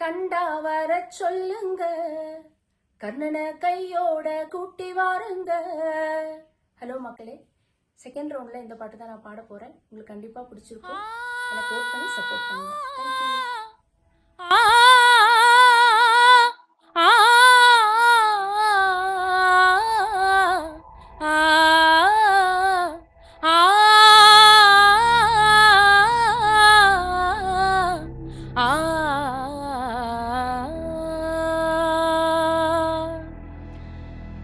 கண்டா வர சொல்லுங்க. கர்ணனை கையோட கூட்டி வாருங்க. ஹலோ மக்களே செகண்ட் ரவுண்டில் இந்த பாட்டு தான் நான் பாட போகிறேன் உங்களுக்கு கண்டிப்பாக பிடிச்சிருக்கும். எனக்கு ஓட் பண்ணி சப்போர்ட் பண்ணுங்க. தேங்க்யூ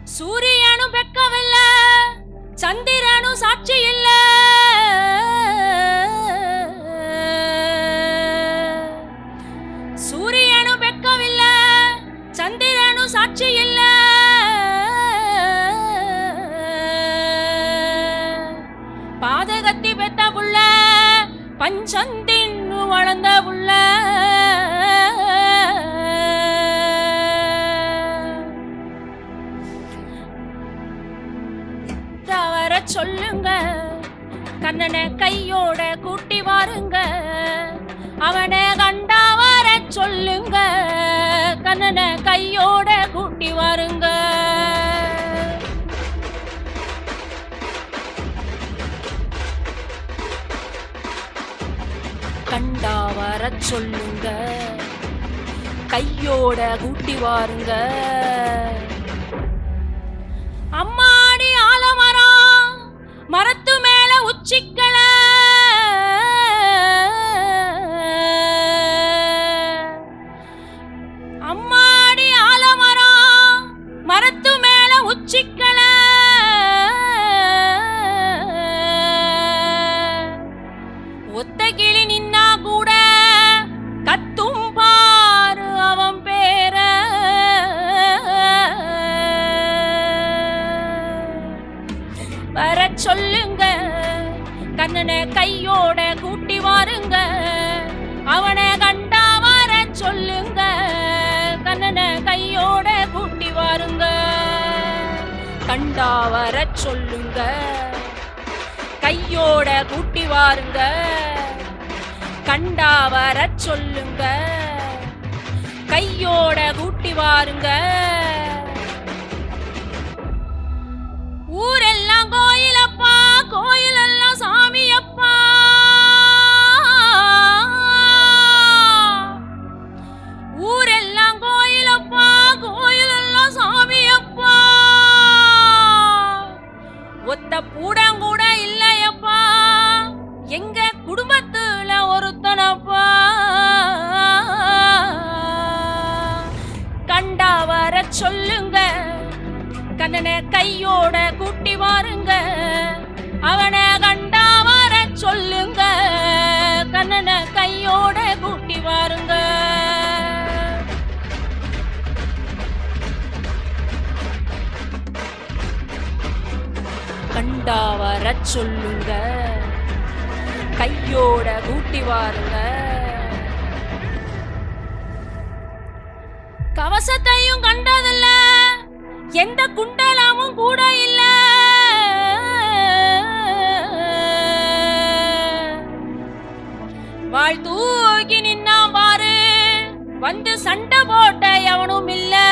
சூரியனும் பெக்கவில்ல சந்திரனும் சாட்சி இல்ல சூரியனும் பெக்கவில்ல சந்திரனும் சாட்சி இல்ல பாதகத்தி பெத்த புள்ள பஞ்சந்தின் வளர்ந்த புள்ள. சொல்லுங்க. கண்ணனை கையோட கூட்டி வாருங்க. அவனை கண்டா வர சொல்லுங்க. கண்ணனை கையோட கூட்டி வாருங்க. கண்டா வர சொல்லுங்க. கையோட கூட்டி வாருங்க. சொல்லுங்க. கண்ணனை கையோட கூட்டி வாருங்க. அவனை கண்டா வர சொல்லுங்க. கண்ணனை கையோட கூட்டி வாருங்க. கண்டா வர சொல்லுங்க. கையோட கூட்டி வாருங்க. கண்டா வர சொல்லுங்க. கையோட கூட்டி வாருங்க. கண்ணனை கையோட கூட்டி வாருங்க. அவனை கண்டா வர சொல்லுங்க. கண்ணனை கையோட கூட்டி வாருங்க. கண்டா வர சொல்லுங்க. கையோட கூட்டி வாருங்க. கவசத்தையும் கண்டதில்ல. எந்த குண்டலமும் கூட இல்ல. வாழ் தூக்கி நின்னா பாரு. வந்து சண்டை போட்ட எவனும் இல்லை.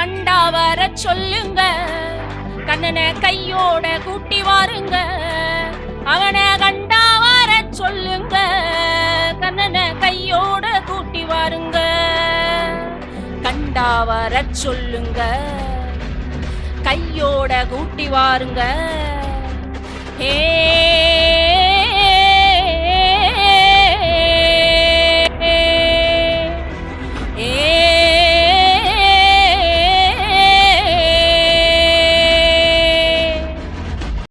கண்டா வர சொல்லுங்க. கண்ணனை கையோட கூட்டி வாருங்க. அவனை கண்டா வர சொல்லுங்க. கண்ணனை கையோட கூட்டி வாருங்க. கண்டா வர சொல்லுங்க. கையோட கூட்டி வாருங்க. ஹே